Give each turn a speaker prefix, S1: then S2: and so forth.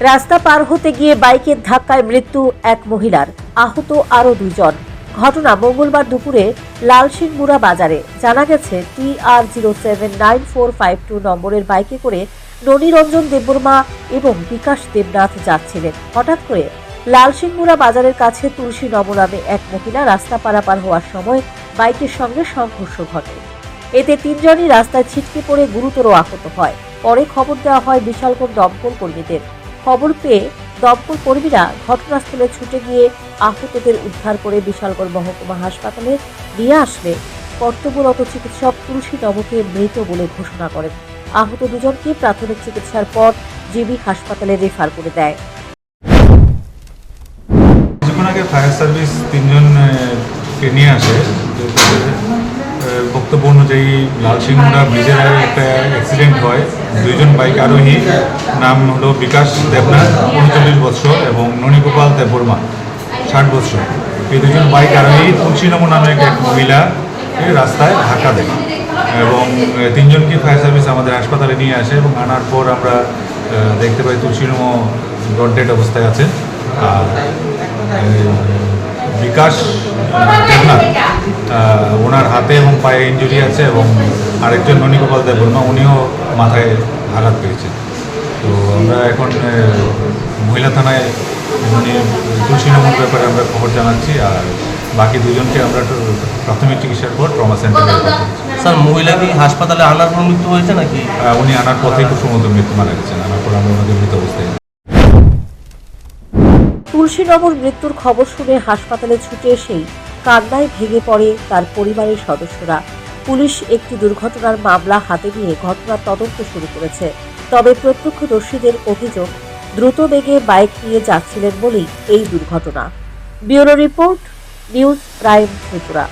S1: রাস্তা পার হতে গিয়ে বাইকের ধাক্কায় মৃত্যু এক মহিলার। আহত আরও দুজন। ঘটনা মঙ্গলবার দুপুরে লালসিংমুড়া বাজারে। জানা গেছে, T R zero seven nine four five two নম্বরের বাইকে করে ননীরঞ্জন দেববর্মা এবং বিকাশ দেবনাথ যাচ্ছিলেন। হঠাৎ করে লালসিংমুড়া বাজারের কাছে তুলসী নব নামে এক মহিলা রাস্তা পারাপার হওয়ার সময় বাইকের সঙ্গে সংঘর্ষ ঘটে। এতে তিনজনই রাস্তায় ছিটকে পড়ে গুরুতর আহত হয়। পরে খবর দেওয়া হয় বিশালগড় দমকল কর্মীদের। খবর পেয়ে দমকল কর্মীরা ঘটনাস্থলে ছুটে গিয়ে আহতদের উদ্ধার করে বিশালগড় মহকুমা হাসপাতালে নিয়ে আসলে। কর্তব্যরত চিকিৎসক তুলসী নবকে মৃত বলে ঘোষণা করেন। আহত দুজনকে প্রাথমিক চিকিৎসার পর জিবি হাসপাতালে রেফার করে দেয়।
S2: ফায়ার সার্ভিস তিনজন নিয়ে আসে। বক্তব্য অনুযায়ী লালসিংহরা ব্রিজের আগে একটা অ্যাক্সিডেন্ট হয়। দুইজন বাইক আরোহী, নাম হলো বিকাশ দেবনাথ, উনচল্লিশ বৎসর এবং ননীগোপাল দেববর্মা, ষাট বৎসর এই দুজন বাইক আরোহী তুলসীনমো নামে এক মহিলা রাস্তায় ধাক্কা দেয়। এবং তিনজনকে ফায়ার সার্ভিস আমাদের হাসপাতালে নিয়ে আসে এবং আনার পর আমরা দেখতে পাই তুলসীনমো ডট ডেড অবস্থায় আছে। আর বিকাশ দেবনাথ ওনার হাতে এবং পায়ে ইঞ্জুরি আছে এবং আরেকজন ননীগোপাল দেববর্মা উনিও মাথায় আঘাত পেয়েছে। তো আমরা এখন মহিলা থানায় উনি তুলসী নমুর ব্যাপারে আমরা খবর জানাচ্ছি আর বাকি দুজনকে আমরা একটু প্রাথমিক চিকিৎসার পর ট্রমা সেন্টারে
S3: স্যার মহিলা কি হাসপাতালে আনার পর মৃত্যু হয়েছে নাকি?
S2: উনি আনার পথেই খুব সম্ভবত মৃত্যু মারা গেছেন। আনার পর আমরা ওনাদের মৃত অবস্থায়
S1: তুলসীনগর মৃত্যুর খবর শুনে হাসপাতালে ছুটে এসেই কান্নায় ভেঙে পড়ে তার পরিবারের সদস্যরা। পুলিশ একটি দুর্ঘটনার মামলা হাতে নিয়ে ঘটনার তদন্ত শুরু করেছে। তবে প্রত্যক্ষদর্শীদের অভিযোগ, দ্রুত বেগে বাইক নিয়ে যাচ্ছিলেন বলেই এই দুর্ঘটনা। Bureau report, news prime Tripura.